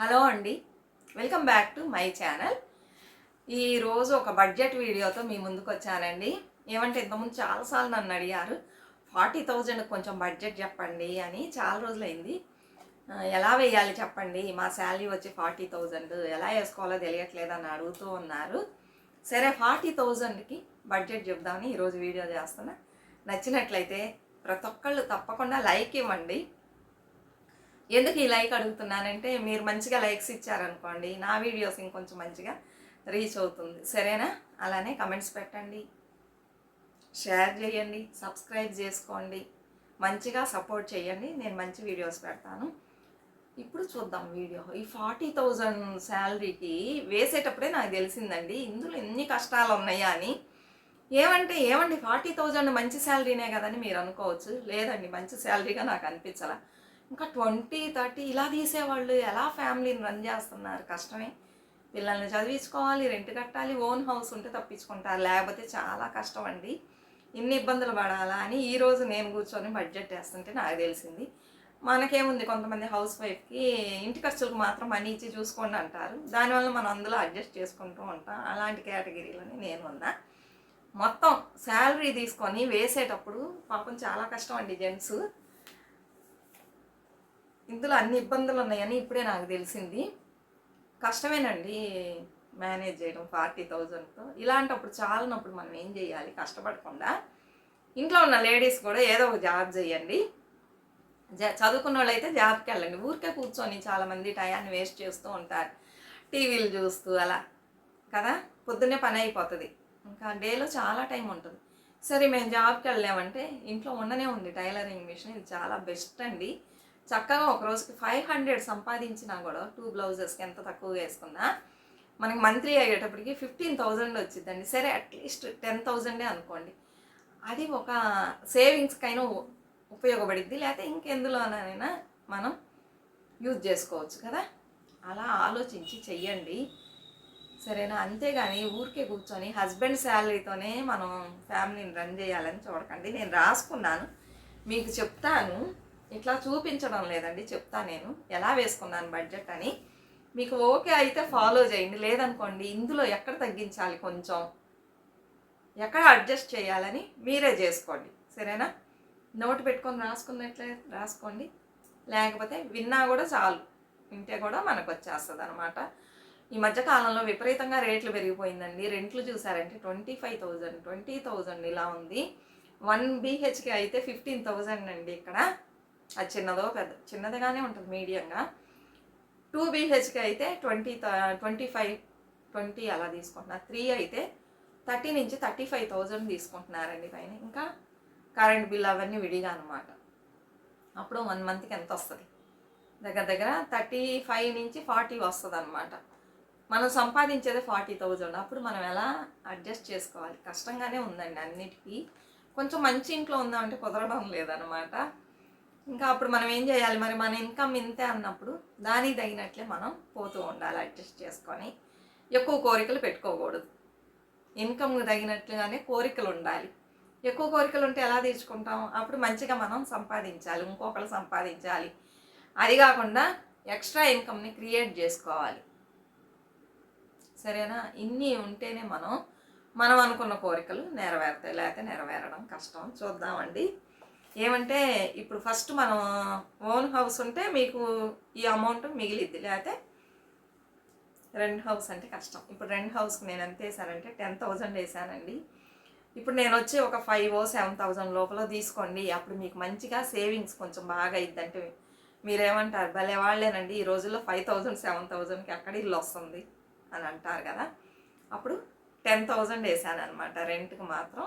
Hello అండి. Welcome back to my channel ఈరోజు ఒక బడ్జెట్ వీడియోతో మీ ముందుకు వచ్చానండి. ఏమంటే ఇంతకుముందు చాలాసార్లు నన్ను అడిగారు ఫార్టీ థౌజండ్ కొంచెం బడ్జెట్ చెప్పండి అని చాలా రోజులైంది. ఎలా వేయాలి చెప్పండి? మా శాలరీ వచ్చి ఫార్టీ థౌజండ్ ఎలా వేసుకోవాలో తెలియట్లేదు అని అడుగుతూ ఉన్నారు. సరే ఫార్టీ థౌజండ్కి బడ్జెట్ చెప్దామని ఈరోజు వీడియో చేస్తున్నా. నచ్చినట్లయితే ప్రతి ఒక్కళ్ళు తప్పకుండా లైక్ ఇవ్వండి. ఎందుకు ఈ లైక్ అడుగుతున్నానంటే మీరు మంచిగా లైక్స్ ఇచ్చారనుకోండి నా వీడియోస్ ఇంకొంచెం మంచిగా రీచ్ అవుతుంది. సరేనా? అలానే కమెంట్స్ పెట్టండి. షేర్ చేయండి సబ్స్క్రైబ్ చేసుకోండి. మంచిగా సపోర్ట్ చేయండి నేను మంచి వీడియోస్ పెడతాను. ఇప్పుడు చూద్దాం వీడియో ఈ ఫార్టీ థౌజండ్ శాలరీకి వేసేటప్పుడే నాకు తెలిసిందండి ఇందులో ఎన్ని కష్టాలు ఉన్నాయా అని. ఏమంటే ఏమండి ఫార్టీ థౌజండ్ మంచి శాలరీనే కదని మీరు అనుకోవచ్చు. లేదండి మంచి శాలరీగా నాకు అనిపించాల. ఇంకా ట్వంటీ థర్టీ ఇలా తీసేవాళ్ళు. ఎలా ఫ్యామిలీని రన్ చేస్తున్నారు? కష్టమే. పిల్లల్ని చదివించుకోవాలి రెంట్ కట్టాలి ఓన్ హౌస్ ఉంటే తప్పించుకుంటారు. లేకపోతే చాలా కష్టం అండి. ఇన్ని ఇబ్బందులు పడాలా అని ఈరోజు నేను కూర్చొని బడ్జెట్ వేస్తుంటే నాకు తెలిసింది. మనకేముంది? కొంతమంది హౌస్ వైఫ్కి ఇంటి ఖర్చులకు మాత్రం మనీ ఇచ్చి చూసుకోండి అంటారు. దానివల్ల మనం అందులో అడ్జస్ట్ చేసుకుంటూ ఉంటాం. అలాంటి కేటగిరీలోనే నేను ఉన్నా. మొత్తం శాలరీ తీసుకొని వేసేటప్పుడు పాపం చాలా కష్టం అండి జెంట్స్ ఇందులో అన్ని ఇబ్బందులు ఉన్నాయని ఇప్పుడే నాకు తెలిసింది. కష్టమేనండి మేనేజ్ చేయడం ఫార్టీ థౌజండ్తో. ఇలాంటప్పుడు చాలినప్పుడు మనం ఏం చేయాలి? కష్టపడకుండా. ఇంట్లో ఉన్న లేడీస్ కూడా ఏదో ఒక జాబ్ చేయండి. జా చదువుకున్న వాళ్ళు అయితే జాబ్కి వెళ్ళండి. ఊరికే కూర్చొని చాలామంది టయాన్ని వేస్ట్ చేస్తూ ఉంటారు. టీవీలు చూస్తూ అలా. కదా? పొద్దున్నే పని అయిపోతుంది. ఇంకా డేలో చాలా టైం ఉంటుంది. సరే మేము జాబ్కి వెళ్ళామంటే ఇంట్లో ఉండనే ఉంది టైలరింగ్ మిషన్. ఇది చాలా బెస్ట్ అండి. చక్కగా ఒక రోజుకి ఫైవ్ హండ్రెడ్ సంపాదించినా కూడా టూ బ్లౌజెస్కి ఎంత తక్కువగా వేసుకున్నా మనకి మంత్లీ అయ్యేటప్పటికి ఫిఫ్టీన్ థౌజండ్ వచ్చిందండి సరే అట్లీస్ట్ టెన్ థౌజండే అనుకోండి. అది ఒక సేవింగ్స్కైనా ఉపయోగపడిద్ది. లేకపోతే ఇంకెందులోనైనా మనం యూజ్ చేసుకోవచ్చు కదా? అలా ఆలోచించి చెయ్యండి. సరేనా? అంతేగాని ఊరికే కూర్చొని హస్బెండ్ శాలరీతోనే మనం ఫ్యామిలీని రన్ చేయాలని చూడకండి. నేను రాసుకున్నాను. మీకు చెప్తాను. ఇట్లా చూపించడం లేదండి చెప్తా నేను. ఎలా వేసుకున్నాను బడ్జెట్ అని. మీకు ఓకే అయితే ఫాలో చేయండి. లేదనుకోండి ఇందులో ఎక్కడ తగ్గించాలి కొంచెం? ఎక్కడ అడ్జస్ట్ చేయాలని మీరే చేసుకోండి. సరేనా? నోటు పెట్టుకొని రాసుకున్నట్లే రాసుకోండి. లేకపోతే విన్నా కూడా చాలు. వింటే కూడా మనకు వచ్చేస్తుంది అనమాట ఈ మధ్య కాలంలో విపరీతంగా రేట్లు పెరిగిపోయిందండి. రెంట్లు చూసారంటే twenty five thousand twenty thousand ఇలా ఉంది. వన్ బీహెచ్కే అయితే ఫిఫ్టీన్ థౌజండ్ అండి ఇక్కడ. అది చిన్నదో పెద్ద చిన్నదిగానే ఉంటుంది మీడియంగా. టూ బీహెచ్కే అయితే ట్వంటీ ట్వంటీ ఫైవ్ ట్వంటీ అలా తీసుకుంటున్నారు. త్రీ అయితే థర్టీ నుంచి థర్టీ ఫైవ్ థౌజండ్ తీసుకుంటున్నారండి పైన. ఇంకా కరెంట్ బిల్ అవన్నీ విడిగా అనమాట అప్పుడు వన్ మంత్కి ఎంత వస్తుంది? దగ్గర దగ్గర థర్టీ ఫైవ్ నుంచి ఫార్టీ వస్తుంది అనమాట మనం సంపాదించేది ఫార్టీ థౌజండ్. అప్పుడు మనం ఎలా అడ్జస్ట్ చేసుకోవాలి? కష్టంగానే ఉందండి అన్నిటికీ. కొంచెం మంచి ఇంట్లో ఉందామంటే కుదరడం లేదనమాట ఇంకా అప్పుడు మనం ఏం చేయాలి? మరి మన ఇన్కమ్ ఇంతే అన్నప్పుడు దానికి తగినట్లే మనం పోతూ ఉండాలి అడ్జస్ట్ చేసుకొని. ఎక్కువ కోరికలు పెట్టుకోకూడదు. ఇన్కమ్కి తగినట్లుగానే కోరికలు ఉండాలి. ఎక్కువ కోరికలు ఉంటే ఎలా తీర్చుకుంటాం? అప్పుడు మంచిగా మనం సంపాదించాలి ఇంకొకరు సంపాదించాలి. అది కాకుండా ఎక్స్ట్రా ఇన్కమ్ని క్రియేట్ చేసుకోవాలి. సరేనా? ఇన్ని ఉంటేనే మనం మనం అనుకున్న కోరికలు నెరవేరుతాయి లేకపోతే నెరవేరడం కష్టం. చూద్దామండి. ఏమంటే ఇప్పుడు ఫస్ట్ మనం ఓన్ హౌస్ ఉంటే మీకు ఈ అమౌంట్ మిగిలిద్ది. లేకపోతే రెంట్ హౌస్ అంటే కష్టం. ఇప్పుడు రెంట్ హౌస్కి నేను ఎంత వేసానంటే టెన్ థౌజండ్ వేసానండి. ఇప్పుడు నేను వచ్చి ఒక ఫైవ్ ఓ సెవెన్ థౌజండ్ లోపల తీసుకోండి. అప్పుడు మీకు మంచిగా సేవింగ్స్ కొంచెం బాగా ఇద్దంటే మీరేమంటారు? భలే వాళ్ళేనండి. ఈ రోజుల్లో ఫైవ్ థౌజండ్ సెవెన్ థౌజండ్కి అక్కడ ఇల్లు వస్తుంది అని అంటారు కదా. అప్పుడు టెన్ థౌజండ్ వేసాను అనమాట రెంట్కి మాత్రం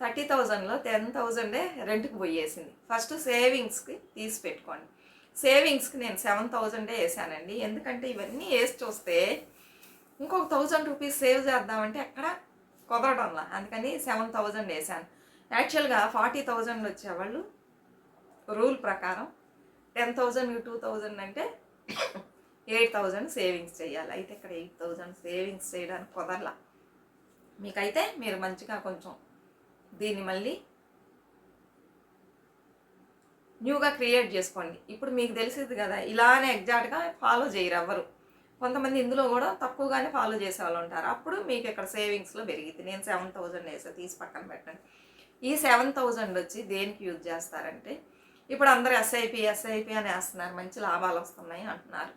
థర్టీ థౌజండ్లో టెన్ థౌజండే రెంట్కి పోయేసింది. ఫస్ట్ సేవింగ్స్కి తీసి పెట్టుకోండి. సేవింగ్స్కి నేను సెవెన్ థౌజండే వేసానండి. ఎందుకంటే ఇవన్నీ వేసి చూస్తే ఇంకొక థౌజండ్ రూపీస్ సేవ్ చేద్దామంటే ఎక్కడ కుదరడంలా. అందుకని సెవెన్ థౌజండ్ వేసాను. యాక్చువల్గా ఫార్టీ థౌజండ్ వచ్చేవాళ్ళు రూల్ ప్రకారం టెన్ థౌజండ్ టూ థౌజండ్ అంటే ఎయిట్ థౌజండ్ సేవింగ్స్ చేయాలి. అయితే ఇక్కడ ఎయిట్ థౌజండ్ సేవింగ్స్ చేయడానికి కుదరలా. మీకైతే మీరు మంచిగా కొంచెం దీన్ని మళ్ళీ న్యూగా క్రియేట్ చేసుకోండి. ఇప్పుడు మీకు తెలిసింది కదా ఇలానే ఎగ్జాక్ట్గా ఫాలో చేయరు ఎవరు కొంతమంది ఇందులో కూడా తక్కువగానే ఫాలో చేసే వాళ్ళు ఉంటారు. అప్పుడు మీకు ఇక్కడ సేవింగ్స్లో పెరిగింది నేను సెవెన్ థౌజండ్ వేసా తీసి పక్కన పెట్టండి. ఈ సెవెన్ థౌజండ్ వచ్చి దేనికి యూజ్ చేస్తారంటే ఇప్పుడు అందరు ఎస్ఐపి ఎస్ఐపి అని వేస్తున్నారు మంచి లాభాలు వస్తున్నాయి అంటున్నారు.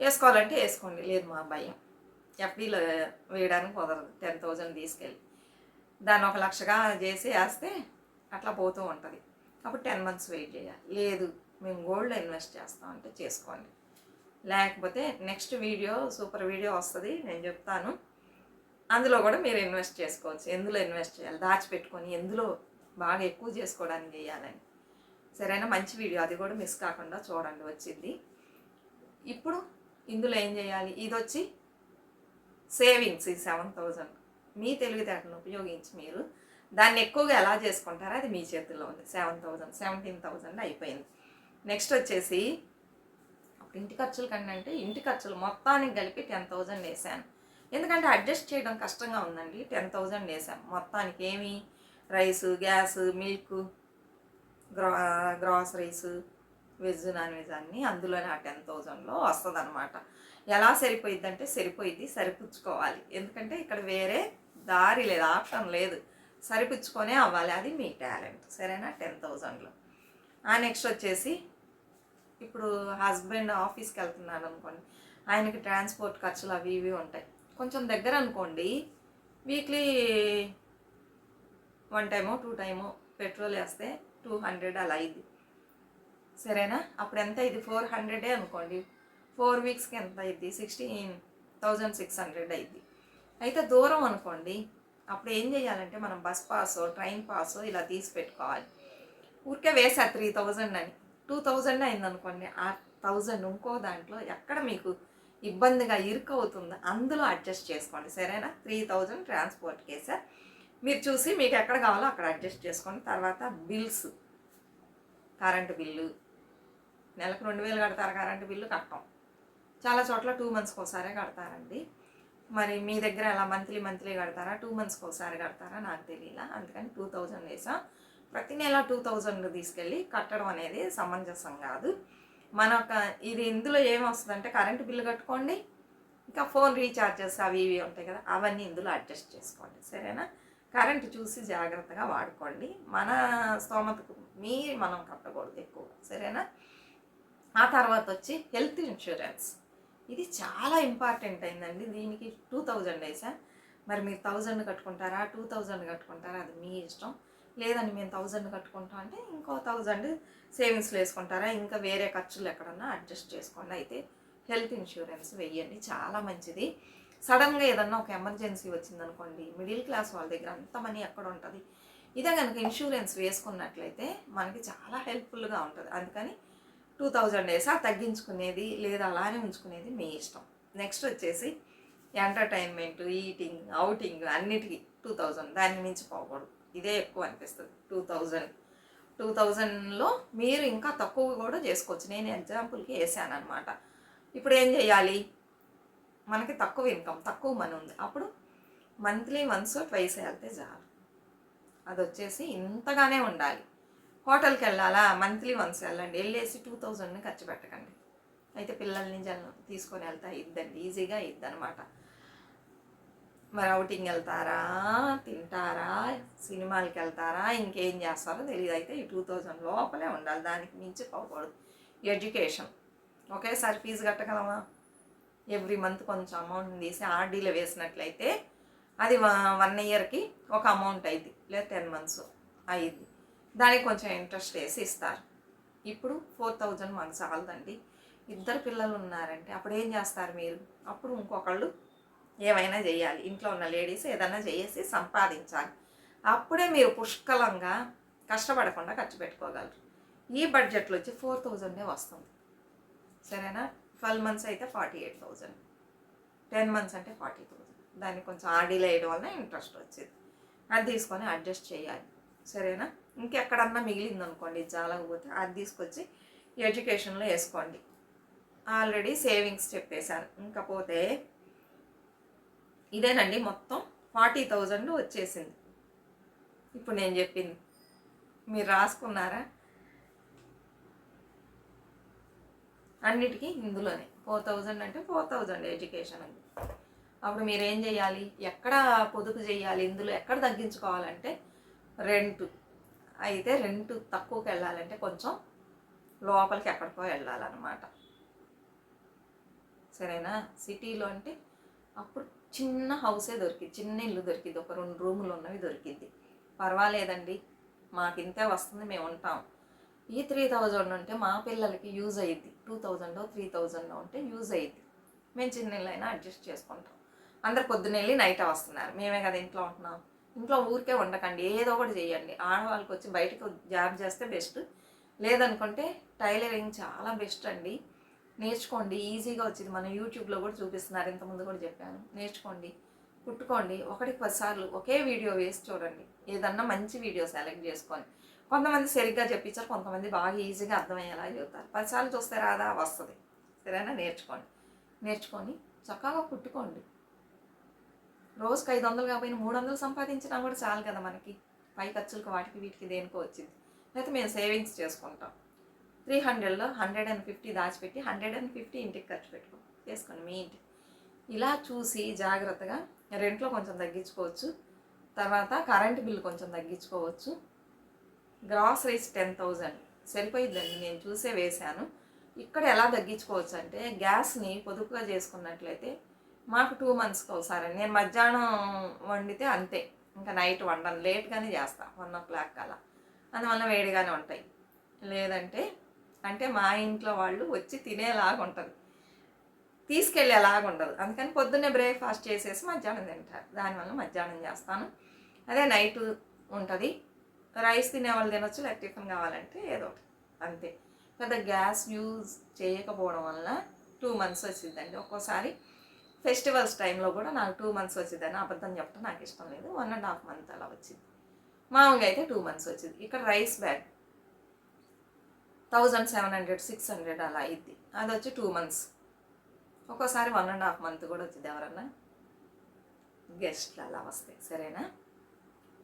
వేసుకోవాలంటే వేసుకోండి లేదు మా భయం. ఎఫ్డీలో వేయడానికి కుదరదు. టెన్ థౌజండ్ తీసుకెళ్ళి. దాన్ని ఒక లక్షగా చేసి వేస్తే అట్లా పోతూ ఉంటుంది. అప్పుడు టెన్ మంత్స్ వెయిట్ చేయాలి. లేదు మేము గోల్డ్ ఇన్వెస్ట్ చేస్తామంటే చేసుకోండి. లేకపోతే నెక్స్ట్ వీడియో సూపర్ వీడియో వస్తుంది నేను చెప్తాను. అందులో కూడా మీరు ఇన్వెస్ట్ చేసుకోవచ్చు. ఎందులో ఇన్వెస్ట్ చేయాలి? దాచిపెట్టుకొని ఎందులో బాగా ఎక్కువ చేసుకోవడానికి చేయాలని. సరైన? మంచి వీడియో అది కూడా మిస్ కాకుండా చూడండి వచ్చింది. ఇప్పుడు ఇందులో ఏం చేయాలి? ఇది వచ్చి సేవింగ్స్ ఈ సెవెన్ థౌజండ్ మీ తెలివితేటలను ఉపయోగించి మీరు దాన్ని ఎక్కువగా ఎలా చేసుకుంటారో అది మీ చేతుల్లో ఉంది. సెవెన్ థౌజండ్ సెవెంటీన్ థౌజండ్ అయిపోయింది. నెక్స్ట్ వచ్చేసి ఇంటి ఖర్చులు కన్నా అంటే ఇంటి ఖర్చులు మొత్తానికి కలిపి టెన్ థౌజండ్ వేసాను. ఎందుకంటే అడ్జస్ట్ చేయడం కష్టంగా ఉందండి. టెన్ థౌజండ్ వేసాం. మొత్తానికి ఏమి? Rice gas milk gro groceries veg non veg అన్నీ అందులోనే ఆ టెన్ థౌజండ్లో వస్తుంది అనమాట ఎలా సరిపోయిద్ది అంటే సరిపోయిద్ది సరిపుచ్చుకోవాలి. ఎందుకంటే ఇక్కడ వేరే దారి లేదు ఆప్షన్ లేదు. సరిపించుకొనే అవ్వాలి. అది మీ టాలెంట్. సరేనా? టెన్ థౌజండ్లో. ఆ నెక్స్ట్ వచ్చేసి ఇప్పుడు హస్బెండ్ ఆఫీస్కి వెళ్తున్నాడు అనుకోండి. ఆయనకి ట్రాన్స్పోర్ట్ ఖర్చులు అవి ఇవి ఉంటాయి. కొంచెం దగ్గర అనుకోండి. వీక్లీ వన్ టైమో టూ టైమో పెట్రోల్ వేస్తే టూ హండ్రెడ్ అలా అయింది. సరేనా? అప్పుడు ఎంత ఇది ఫోర్ హండ్రెడే అనుకోండి. ఫోర్ వీక్స్కి ఎంత అయింది? సిక్స్టీన్ థౌజండ్ సిక్స్ హండ్రెడ్ అయింది. అయితే దూరం అనుకోండి. అప్పుడు ఏం చేయాలంటే మనం బస్ పాస్ ట్రైన్ పాస్ ఇలా తీసి పెట్టుకోవాలి. ఊరికే వేసా త్రీ థౌజండ్ అని. టూ థౌజండ్ అయిందనుకోండి. ఆ థౌజండ్ ఇంకో దాంట్లో ఎక్కడ మీకు ఇబ్బందిగా ఇరుక్ అవుతుందో అందులో అడ్జస్ట్ చేసుకోండి. సరేనా? త్రీ థౌజండ్ ట్రాన్స్పోర్ట్ కేసా మీరు చూసి మీకు ఎక్కడ కావాలో అక్కడ అడ్జస్ట్ చేసుకోండి. తర్వాత బిల్స్ కరెంటు బిల్లు నెలకు రెండు వేలు కడతారు. కరెంటు బిల్లు కట్టం. చాలా చోట్ల టూ మంత్స్కి ఒకసారే కడతారండి. మరి మీ దగ్గర ఎలా మంత్లీ మంత్లీ కడతారా? టూ మంత్స్కి ఒకసారి కడతారా? నాకు తెలియలా. అందుకని టూ థౌజండ్ వేసాం. ప్రతి నెల టూ థౌజండ్ తీసుకెళ్ళి కట్టడం అనేది సమంజసం కాదు. మన ఒక- ఇది ఇందులో ఏమొస్తుందంటే కరెంటు బిల్లు కట్టుకోండి. ఇంకా ఫోన్ రీఛార్జెస్ అవి ఇవి ఉంటాయి కదా అవన్నీ ఇందులో అడ్జస్ట్ చేసుకోండి. సరేనా? కరెంటు చూసి జాగ్రత్తగా వాడుకోండి. మన స్తోమతకు మీరు మనం కట్టకూడదు ఎక్కువ. సరేనా? ఆ తర్వాత వచ్చి హెల్త్ ఇన్సూరెన్స్ ఇది చాలా ఇంపార్టెంట్ అయిందండి. దీనికి టూ థౌజండ్ వేసా మరి మీరు థౌజండ్ కట్టుకుంటారా? టూ థౌజండ్ కట్టుకుంటారా? అది మీ ఇష్టం. లేదండి మేము థౌజండ్ కట్టుకుంటాం అంటే ఇంకో థౌజండ్ సేవింగ్స్లో వేసుకుంటారా? ఇంకా వేరే ఖర్చులు ఎక్కడన్నా అడ్జస్ట్ చేసుకోండి. అయితే హెల్త్ ఇన్సూరెన్స్ వెయ్యండి చాలా మంచిది. సడన్గా ఏదన్నా ఒక ఎమర్జెన్సీ వచ్చిందనుకోండి మిడిల్ క్లాస్ వాళ్ళ దగ్గర అంత మనీ ఎక్కడ ఉంటుంది? ఇదే కనుక ఇన్సూరెన్స్ వేసుకున్నట్లయితే మనకి చాలా హెల్ప్ఫుల్గా ఉంటుంది. అందుకని టూ థౌజండ్ వేసా తగ్గించుకునేది లేదా అలానే ఉంచుకునేది మీ ఇష్టం. నెక్స్ట్ వచ్చేసి ఎంటర్టైన్మెంట్ ఈటింగ్ అవుటింగ్ అన్నిటికీ టూ థౌజండ్. దాన్ని మించి పోకూడదు. ఇదే ఎక్కువ అనిపిస్తుంది. Two thousand. టూ థౌజండ్లో మీరు ఇంకా తక్కువ కూడా చేసుకోవచ్చు. నేను ఎగ్జాంపుల్కి వేసాను అనమాట ఇప్పుడు ఏం చేయాలి? మనకి తక్కువ ఇన్కమ్ తక్కువ మనీ ఉంది. అప్పుడు మంత్లీ వన్స్ ట్వైస్ వెళ్తే చాలు. అది వచ్చేసి ఇంతగానే ఉండాలి. హోటల్కి వెళ్ళాలా మంత్లీ వన్స్ వెళ్ళండి. వెళ్ళేసి టూ థౌజండ్ని ఖర్చు పెట్టకండి. అయితే పిల్లల్ని జన తీసుకొని వెళ్తా. ఇద్దండి. ఈజీగా ఇద్దనమాట మరి అవుటింగ్ వెళ్తారా? తింటారా? సినిమాలకి వెళ్తారా ఇంకేం చేస్తారో తెలియదు అయితే ఈ టూ థౌజండ్ లోపలే ఉండాలి. దానికి మించి పోకూడదు. ఎడ్యుకేషన్. ఒకేసారి ఫీజు కట్టగలమా? ఎవ్రీ మంత్ కొంచెం అమౌంట్ తీసి ఆర్డీలో వేసినట్లయితే అది వన్ ఇయర్కి ఒక అమౌంట్ అయింది లేదా టెన్ మంత్స్ అయ్యింది దానికి కొంచెం ఇంట్రెస్ట్ వేసి ఇస్తారు. ఇప్పుడు ఫోర్ థౌజండ్ మాకు చాలదండి. ఇద్దరు పిల్లలు ఉన్నారంటే అప్పుడు ఏం చేస్తారు మీరు? అప్పుడు ఇంకొకళ్ళు ఏమైనా చేయాలి. ఇంట్లో ఉన్న లేడీస్ ఏదైనా చేసి సంపాదించాలి. అప్పుడే మీరు పుష్కలంగా కష్టపడకుండా ఖర్చు పెట్టుకోగలరు. ఈ బడ్జెట్లో వచ్చి ఫోర్ థౌజండే వస్తుంది. సరేనా? ట్వెల్వ్ మంత్స్ అయితే forty eight thousand ten months అంటే ఫార్టీ థౌజండ్ దానికి కొంచెం ఆడీలో వేయడం వల్ల ఇంట్రెస్ట్ వచ్చేది. అది తీసుకొని అడ్జస్ట్ చేయాలి. సరేనా? ఇంకెక్కడన్నా మిగిలింది అనుకోండి జాలకపోతే అది తీసుకొచ్చి ఎడ్యుకేషన్లో వేసుకోండి. ఆల్రెడీ సేవింగ్స్ చెప్పేశాను ఇంకా పోతే ఇదేనండి మొత్తం ఫార్టీ థౌజండ్ వచ్చేసింది. ఇప్పుడు నేను చెప్పింది. మీరు రాసుకున్నారా? అన్నిటికీ ఇందులోనే. ఫోర్ థౌజండ్ అంటే ఫోర్ థౌజండ్ ఎడ్యుకేషన్ ఉంది అప్పుడు మీరు ఏం చేయాలి? ఎక్కడ పొదుపు చేయాలి? ఇందులో ఎక్కడ తగ్గించుకోవాలంటే రెంట్. అయితే రెంట్ తక్కువకి వెళ్ళాలంటే కొంచెం లోపలికి ఎక్కడికో వెళ్ళాలన్నమాట. సరేనా? సిటీలో అంటే అప్పుడు చిన్న హౌసే దొరికింది. చిన్న ఇల్లు దొరికింది. ఒక రెండు రూములు ఉన్నవి దొరికింది. పర్వాలేదండి. మాకు ఇంతే వస్తుంది మేము ఉంటాం. ఈ త్రీ థౌజండ్ ఉంటే మా పిల్లలకి యూజ్ అయ్యిద్ది టూ థౌజండ్ త్రీ థౌజండ్ ఉంటే యూజ్ అయ్యిద్ది మేము చిన్న ఇల్లు అయినా అడ్జస్ట్ చేసుకుంటాం. అందరు పొద్దున్న వెళ్ళి నైట్ వస్తున్నారు. మేమే కదా ఇంట్లో ఉంటున్నాం. ఇంట్లో ఊరికే ఉండకండి ఏదో ఒకటి చేయండి. ఆడవాళ్ళకి వచ్చి బయటకు జాబ్ చేస్తే బెస్ట్. లేదనుకుంటే టైలరింగ్ చాలా బెస్ట్ అండి. నేర్చుకోండి ఈజీగా వచ్చింది. మన యూట్యూబ్లో కూడా చూపిస్తున్నారు ఇంతకుముందు కూడా చెప్పాను. నేర్చుకోండి కుట్టుకోండి. ఒకటికి పదిసార్లు ఒకే వీడియో వేసి చూడండి. ఏదన్నా మంచి వీడియో సెలెక్ట్ చేసుకొని. కొంతమంది సరిగ్గా చెప్పించారు కొంతమంది బాగా ఈజీగా అర్థమయ్యేలా చెబుతారు. పదిసార్లు చూస్తే రాదా? వస్తుంది. సరేనా? నేర్చుకోండి. నేర్చుకొని చక్కగా కుట్టుకోండి. రోజుకి ఐదు వందలు కాకపోయినా మూడు వందలు సంపాదించినా కూడా చాలు కదా మనకి. పై ఖర్చులకు వాటికి వీటికి దేనికో వచ్చింది. లేకపోతే మేము సేవింగ్స్ చేసుకుంటాం. త్రీ హండ్రెడ్లో హండ్రెడ్ అండ్ ఫిఫ్టీ దాచిపెట్టి హండ్రెడ్ అండ్ ఫిఫ్టీ ఇంటికి ఖర్చు పెట్టుకో. చేసుకోండి మీ ఇంటి. ఇలా చూసి జాగ్రత్తగా రెంట్లో కొంచెం తగ్గించుకోవచ్చు. తర్వాత కరెంట్ బిల్ కొంచెం తగ్గించుకోవచ్చు. Groceries ten thousand. సరిపోయిద్దండి నేను చూసే వేశాను. ఇక్కడ ఎలా తగ్గించుకోవచ్చు అంటే గ్యాస్ని పొదుపుగా చేసుకున్నట్లయితే మాకు టూ మంత్స్కి ఒకసారి. నేను మధ్యాహ్నం వండితే అంతే. ఇంకా నైట్ వండను. లేట్గానే చేస్తా. వన్ ఓ క్లాక్ అలా అందువల్ల వేడిగానే ఉంటాయి. లేదంటే అంటే మా ఇంట్లో వాళ్ళు వచ్చి తినేలాగా ఉంటుంది. తీసుకెళ్ళేలాగా ఉండదు అందుకని పొద్దున్నే బ్రేక్ఫాస్ట్ చేసేసి మధ్యాహ్నం తింటారు. దానివల్ల మధ్యాహ్నం చేస్తాను. అదే నైట్ ఉంటుంది. రైస్ తినే వాళ్ళు తినొచ్చు లేక టిఫిన్ కావాలంటే ఏదో ఒకటి. అంతే. పెద్ద గ్యాస్ యూజ్ చేయకపోవడం వల్ల టూ మంత్స్ వచ్చిందండి ఒక్కోసారి ఫెస్టివల్స్ టైంలో కూడా నాకు టూ మంత్స్ వచ్చిందని అబద్ధం చెప్పడం నాకు ఇష్టం లేదు. వన్ అండ్ హాఫ్ మంత్ అలా వచ్చింది. మామూలుగా అయితే టూ మంత్స్ వచ్చింది. ఇక్కడ rice bag thousand seven hundred six hundred అలా అయింది. అది వచ్చి టూ మంత్స్. ఒక్కోసారి వన్ అండ్ హాఫ్ మంత్ కూడా వచ్చింది ఎవరన్నా? గెస్ట్లు అలా వస్తాయి సరేనా?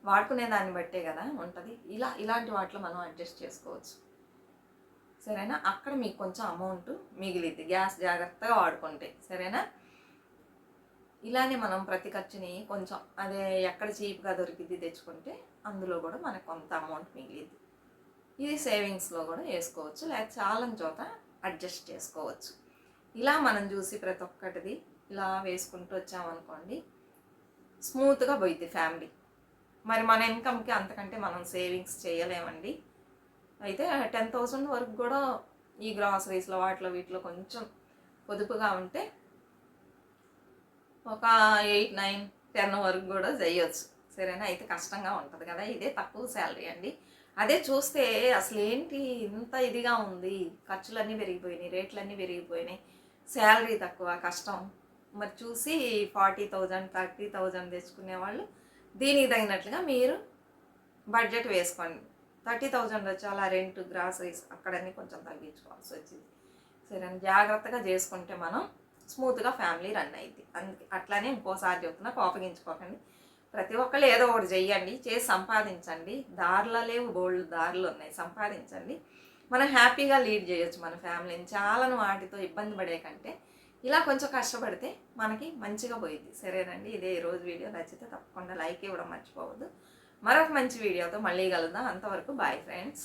వాడుకునే దాన్ని బట్టే కదా ఉంటుంది. ఇలా ఇలాంటి వాటిలో మనం అడ్జస్ట్ చేసుకోవచ్చు. సరేనా? అక్కడ మీకు కొంచెం అమౌంట్ మిగిలిద్ది. గ్యాస్ జాగ్రత్తగా వాడుకుంటే సరేనా? ఇలానే మనం ప్రతి ఖర్చుని కొంచెం అదే ఎక్కడ చీప్గా దొరికిద్ది తెచ్చుకుంటే అందులో కూడా మనకు కొంత అమౌంట్ మిగిలిద్ది. ఇది సేవింగ్స్లో కూడా వేసుకోవచ్చు లేదా చాలా చోట అడ్జస్ట్ చేసుకోవచ్చు. ఇలా మనం చూసి ప్రతి ఒక్కటిది ఇలా వేసుకుంటూ వచ్చామనుకోండి స్మూత్గా పోయిద్ది ఫ్యామిలీ. మరి మన ఇన్కమ్కి అంతకంటే మనం సేవింగ్స్ చేయలేమండి. అయితే టెన్ థౌసండ్ వరకు కూడా ఈ గ్రాసరీస్లో వాటిలో వీటిలో కొంచెం పొదుపుగా ఉంటే ఒక ఎయిట్ నైన్ టెన్ వరకు కూడా చేయొచ్చు. సరేనా? అయితే కష్టంగా ఉంటుంది కదా? ఇదే తక్కువ శాలరీ అండి. అదే చూస్తే అసలు ఏంటి ఇంత ఇదిగా ఉంది? ఖర్చులన్నీ పెరిగిపోయినాయి రేట్లన్నీ పెరిగిపోయినాయి. శాలరీ తక్కువ కష్టం. మరి చూసి ఫార్టీ థౌజండ్ థర్టీ థౌజండ్ తెచ్చుకునే వాళ్ళు దీనికి తగినట్లుగా మీరు బడ్జెట్ వేసుకోండి. థర్టీ థౌజండ్ వచ్చి అలా రెంట్ గ్రాసరీస్ అక్కడన్నీ కొంచెం తగ్గించుకోవాల్సి వచ్చింది. సరే జాగ్రత్తగా చేసుకుంటే మనం స్మూత్గా ఫ్యామిలీ రన్ అయింది. అందుకే అట్లానే ఇంకోసారి చెప్తున్నా కోపగించుకోకండి. ప్రతి ఒక్కళ్ళు ఏదో ఒకటి చెయ్యండి చేసి సంపాదించండి. దారులు లేవు బోల్డ్ దారులు ఉన్నాయి. సంపాదించండి. మనం హ్యాపీగా లీడ్ చేయొచ్చు మన ఫ్యామిలీని. చాలా వాటితో ఇబ్బంది పడే కంటే ఇలా కొంచెం కష్టపడితే మనకి మంచిగా పోయింది సరేనండి ఇదే ఈరోజు వీడియో. నచ్చితే తప్పకుండా లైక్ ఇవ్వడం మర్చిపోవద్దు. మరొక మంచి వీడియోతో మళ్ళీ కలుద్దాం. అంతవరకు బాయ్ ఫ్రెండ్స్.